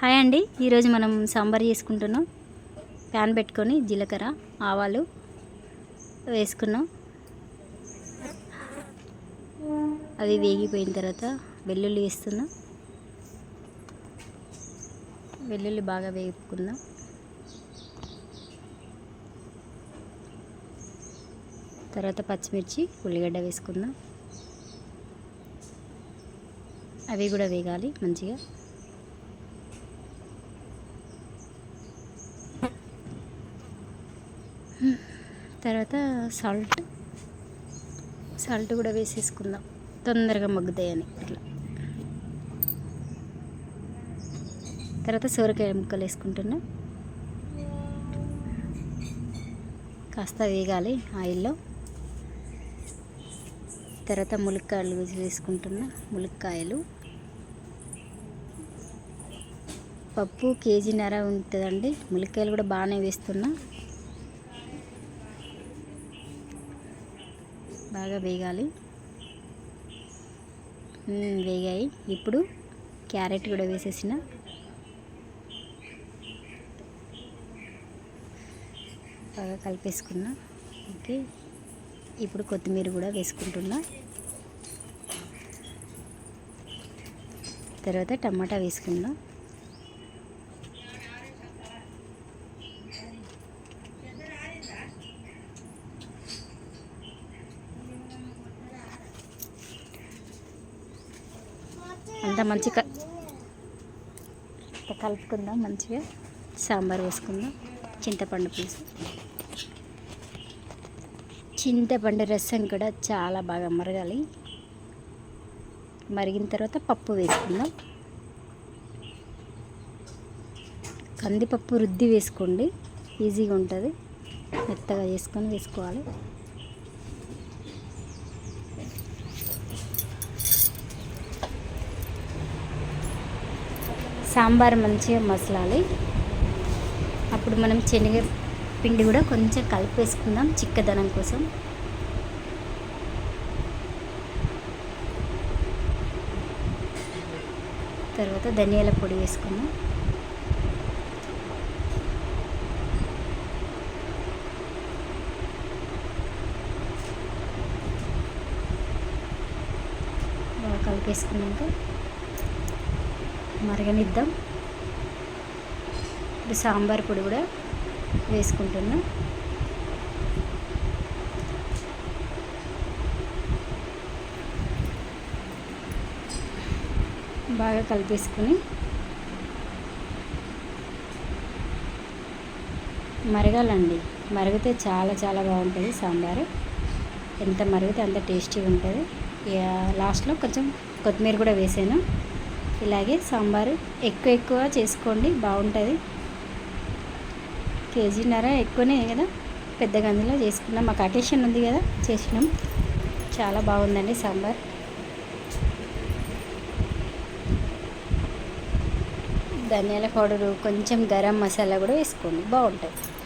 Hi అండి. ఈరోజు మనం సాంబార్ చేసుకుంటున్నాం. ప్యాన్ పెట్టుకొని జీలకర్ర ఆవాలు వేసుకున్నాం. అవి వేగిపోయిన తర్వాత వెల్లుల్లి వేస్తున్నాం. వెల్లుల్లి బాగా వేపుకుందాం. తర్వాత పచ్చిమిర్చి ఉల్లిగడ్డ వేసుకుందాం. అవి కూడా వేగాలి మంచిగా. తర్వాత సాల్ట్ సాల్ట్ కూడా వేసేసుకుందాం. తొందరగా మగ్గుతాయని. ఇట్లా తర్వాత సోరకాయ ముక్కలు వేసుకుంటున్నా. కాస్త వేగాలి ఆయిల్లో. తర్వాత ములక్కాయలు వేసుకుంటున్నా. ములక్కాయలు. పప్పు కేజీన్నర ఉంటుందండి. ములక్కాయలు కూడా బాగానే వేస్తున్నా. బాగా వేగాలి. వేగాయి. ఇప్పుడు క్యారెట్ కూడా వేసేసిన. బాగా కలిపేసుకున్నా. ఓకే. ఇప్పుడు కొత్తిమీర కూడా వేసుకుంటున్నా. తర్వాత టమాటా వేసుకుందాం. అంతా మంచిగా కలుపుకుందాం మంచిగా. సాంబార్ వేసుకుందాం. చింతపండు పులుసు. చింతపండు రసం కూడా చాలా బాగా మరగాలి. మరిగిన తర్వాత పప్పు వేసుకుందాం. కందిపప్పు రుద్ది వేసుకోండి. ఈజీగా ఉంటుంది. మెత్తగా చేసుకొని వేసుకోవాలి. సాంబార్ మంచిగా మసలాలి. అప్పుడు మనం శనగ పిండి కూడా కొంచెం కలిపేసుకుందాం చిక్కదనం కోసం. తర్వాత ధనియాల పొడి వేసుకుందాం. బాగా కలిపేసుకున్నాక మరగనిద్దాం. ఇప్పుడు సాంబార్ పొడి కూడా వేసుకుంటున్నాం. బాగా కలిపేసుకుని మరగాలండి. మరిగితే చాలా చాలా బాగుంటుంది సాంబారు. ఎంత మరిగితే అంత టేస్టీగా ఉంటుంది. లాస్ట్లో కొంచెం కొత్తిమీర కూడా వేసాను. ఇలాగే సాంబారు ఎక్కువ ఎక్కువ చేసుకోండి బాగుంటుంది. కేజీన్నర ఎక్కువనే కదా? పెద్ద గంజలో చేసుకున్నాం. మాకు అటేషన్ ఉంది కదా? చేసినాం. చాలా బాగుందండి సాంబార్. ధనియాల పౌడరు కొంచెం గరం మసాలా కూడా వేసుకోండి. బాగుంటుంది.